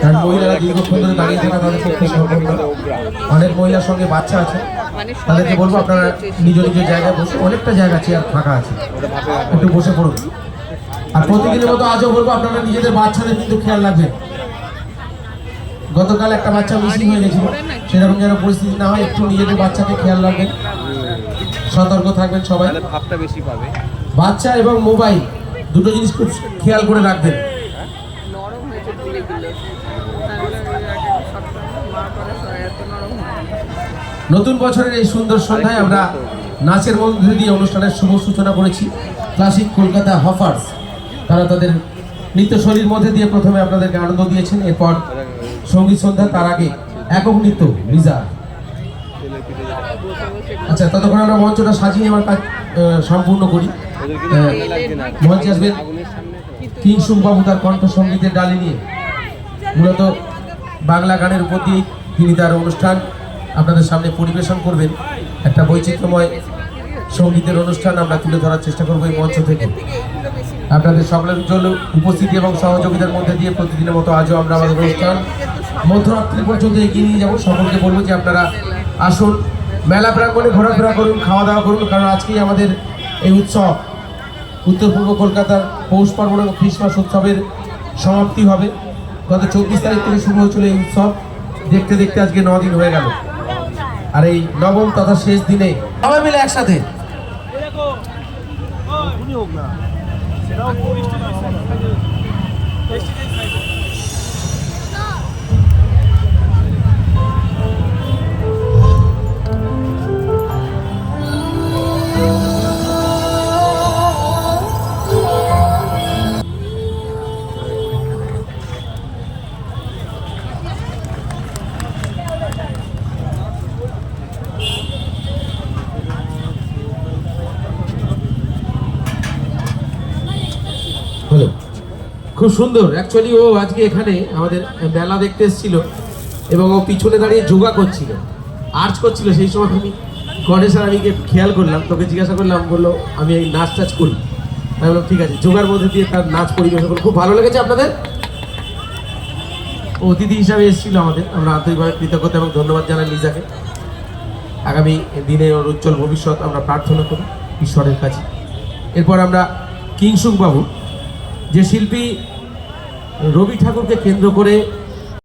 কারণ মহিলারা দীর্ঘক্ষণ ধরে দাঁড়িয়ে থাকা তাদের পক্ষে সম্ভব না। অনেক মহিলার সঙ্গে বাচ্চা আছে। তাদেরকে বলব আপনারা নিজ নিজ জায়গায় বসে অনেকটা জায়গা চেয়ার ফাঁকা আছে। একটু বসে পড়ুন। আর প্রতিদিনের মতো আজও বলব আপনারা নিজেদের বাচ্চাদের কিন্তু খেয়াল রাখবেন। গতকাল একটা বাচ্চা মিসিং হয়ে গেছিল। সেরকম যেন পরিস্থিতি না হয় একটু নিজেদের বাচ্চাকে খেয়াল রাখবেন। সতর্ক থাকবেন সবাই। ভাবটা বেশি পাবে। বাচ্চা এবং মোবাইল দুটো জিনিস খুব খেয়াল করে রাখবেন। নতুন বছরের এই সুন্দর সন্ধ্যায় আমরা নাচের মধ্যে দিয়ে অনুষ্ঠানের শুভ সূচনা করেছি। ক্লাসিক কলকাতা হফার্স, তারা তাদের নৃত্যশৈলীর মধ্যে দিয়ে প্রথমে আপনাদেরকে আনন্দ দিয়েছেন। এরপর সংগীত সন্ধ্যা, তার আগে একক নৃত্য, লিজা। আচ্ছা ততক্ষণ আমরা মঞ্চটা সাজিয়ে আমার কাজ সম্পূর্ণ করি। মঞ্চে আসবেন কিংসুম বাবু তার কণ্ঠ সঙ্গীতের ডালি নিয়ে। মূলত বাংলা গানের উপর দিয়েই তিনি তার অনুষ্ঠান আপনাদের সামনে পরিবেশন করবেন। একটা বৈচিত্র্যময় সঙ্গীতের অনুষ্ঠান আমরা তুলে ধরার চেষ্টা করব এই মঞ্চ থেকে। আপনাদের সকলের জন্য উপস্থিতি এবং সহযোগিতার মধ্যে দিয়ে প্রতিদিনের মতো আজও আমরা আমাদের অনুষ্ঠান মধ্যরাত্রি পর্যন্ত এগিয়ে নিয়ে যাব। সকলকে বলব যে আপনারা আসুন, মেলা প্রাঙ্গণে ঘোরাফেরা করুন খাওয়া দাওয়া করুন, কারণ আজকেই আমাদের এই উৎসব। উত্তর পূর্ব কলকাতার পৌষ পার্বণ এবং খ্রিসমাস উৎসবের সমাপ্তি হবে। গত চব্বিশ তারিখ থেকে শুরু হয়েছিল এই উৎসব। দেখতে দেখতে আজকে ন দিন হয়ে গেল। আর এই নবম তথা শেষ দিনে সবাই মিলে একসাথে। হলো। খুব সুন্দর। অ্যাকচুয়ালি ও আজকে এখানে আমাদের মেলা দেখতে এসেছিল এবং ও পিছনে দাঁড়িয়ে যোগা করছিল আর্চ করছিল। সেই সময় আমি গণেশ আর আমিকে খেয়াল করলাম, তোকে জিজ্ঞাসা করলাম, বলল, আমি এই নাচ টাচ করি। আমি বললাম, ঠিক আছে। যোগার মধ্যে দিয়ে তার নাচ পরিবেশন করল খুব ভালো লেগেছে আপনাদের? অতিথি হিসাবে এসেছিল আমাদের। আমরা আন্তরিকভাবে কৃতজ্ঞতা এবং ধন্যবাদ জানাই লিজাকে। আগামী দিনে ওর উজ্জ্বল ভবিষ্যৎ আমরা প্রার্থনা করি ঈশ্বরের কাছে। এরপর আমরা কিংসুক বাবু যে শিল্পী রবি ঠাকুরকে কেন্দ্র করে